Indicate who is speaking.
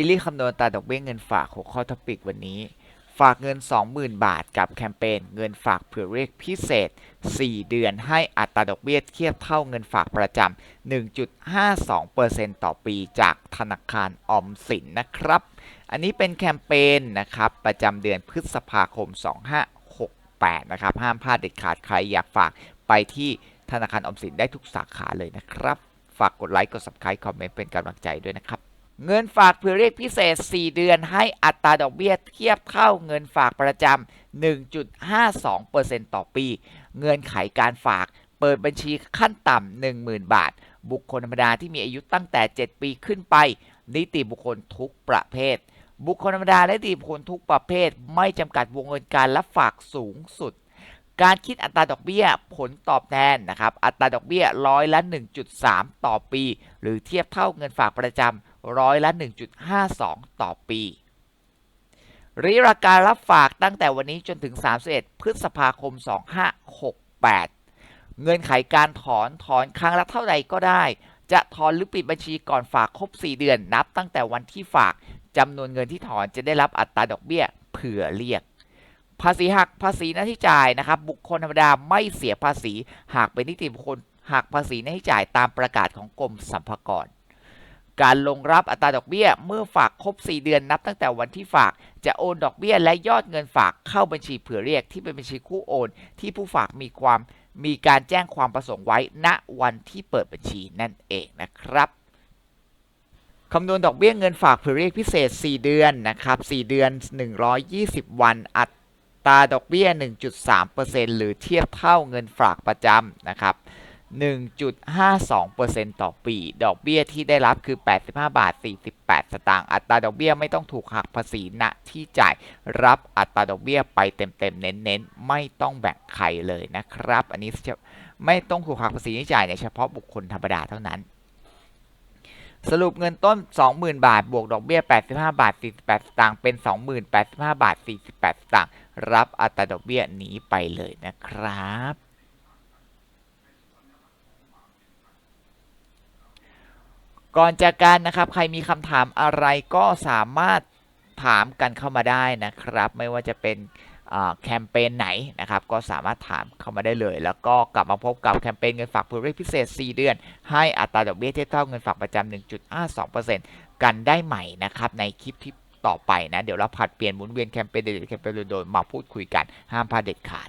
Speaker 1: ซีรีส์คำนวณอัตราดอกเบี้ยเงินฝากหัวข้อท็อปิกวันนี้ ฝากเงิน 20,000 บาทกับแคมเปญเงินฝากเผื่อเรียกพิเศษ 4 เดือนให้อัตราดอกเบี้ยเทียบเท่าเงินฝากประจำ 1.52%ต่อปีจากธนาคารออมสินนะครับ อันนี้เป็นแคมเปญนะครับประจำเดือนพฤษภาคม 2568 นะครับ ห้ามพลาดเด็ดขาดใครอยากฝากไปที่ธนาคารออมสินได้ทุกสาขาเลยนะครับ ฝากกดไลค์กด subscribe คอมเมนต์เป็นกำลังใจด้วยนะครับ เงินฝากเผื่อเรียกพิเศษ 4 เดือนให้อัตราดอกเบี้ยเทียบเท่าเงินฝากประจำ 1.52%ต่อปี เงื่อนไขการฝากเปิดบัญชีขั้นต่ำ 10,000 บาท บุคคลธรรมดาที่มีอายุตั้งแต่ 7 ปีขึ้นไป นิติบุคคลทุกประเภท บุคคลธรรมดาและนิติบุคคลทุกประเภท ไม่จำกัดวงเงินการรับฝากสูงสุด การคิดอัตราดอกเบี้ยผลตอบแทนนะครับ อัตราดอกเบี้ยร้อยละ 1.3 ต่อปี หรือเทียบเท่าเงินฝากประจำ ร้อยละ 1.52 ต่อปีระยะการรับฝากตั้งแต่วันนี้จนถึง 31 พฤษภาคม 2568 เงื่อนไขการถอนถอนครั้งละเท่าใดก็ได้ จะถอนหรือปิดบัญชีก่อนฝากครบ 4 เดือนนับตั้งแต่วันที่ฝากจำนวนเงินที่ถอนจะได้รับอัตราดอกเบี้ยเผื่อเรียก ภาษีหักภาษีหน้าที่จ่ายนะครับ บุคคลธรรมดาไม่เสียภาษี หากเป็นนิติบุคคลหักภาษีหน้าที่จ่ายตามประกาศของกรมสรรพากร การลงรับอัตราดอกเบี้ย เมื่อฝากครบ 4 เดือนนับตั้งแต่วันที่ฝาก จะโอนดอกเบี้ยและยอดเงินฝากเข้าบัญชีเผื่อเรียกที่เป็นบัญชีคู่โอน ที่ผู้ฝากมีความมีการแจ้งความประสงค์ไว้ณวันที่เปิดบัญชีนั่นเองนะครับคำนวณดอกเบี้ยเงินฝากเผื่อเรียกพิเศษ 4 เดือนนะครับ4เดือน 120 วันอัตราดอกเบี้ย 1.3%หรือเทียบเท่าเงินฝากประจำนะครับ 1.52%ต่อปี ดอกเบี้ยที่ได้รับคือ 85 บาท 48 สตางค์ อัตราดอกเบี้ยไม่ต้องถูกหักภาษีณที่จ่าย รับอัตราดอกเบี้ยไปเต็มๆ เน้นๆ ไม่ต้องแบ่งใครเลยนะครับ อันนี้ไม่ต้องถูกหักภาษีที่จ่ายเนี่ยเฉพาะบุคคลธรรมดาเท่านั้น สรุปเงินต้น 20,000 บาท บวกดอกเบี้ย 85 บาท 48 สตางค์ เป็น 20,085 บาท 48 สตางค์ รับอัตราดอกเบี้ยนี้ไปเลยนะครับ ก่อนจากการนะครับ ใครมีคำถามอะไรก็สามารถถามกันเข้ามาได้นะครับ ไม่ว่าจะเป็นแคมเปญไหนนะครับ ก็สามารถถามเข้ามาได้เลย แล้วก็กลับมาพบกับแคมเปญเงินฝากเผื่อเรียกพิเศษ 4 เดือน ให้อัตราดอกเบี้ยเทียบเท่าเงินฝากประจำ1.52%กันได้ใหม่นะครับในคลิปที่ต่อไปนะ เดี๋ยวเราผัดเปลี่ยนหมุนเวียนแคมเปญเด็ดแคมเปญโดยมาพูดคุยกันห้ามพลาดเด็ดขาด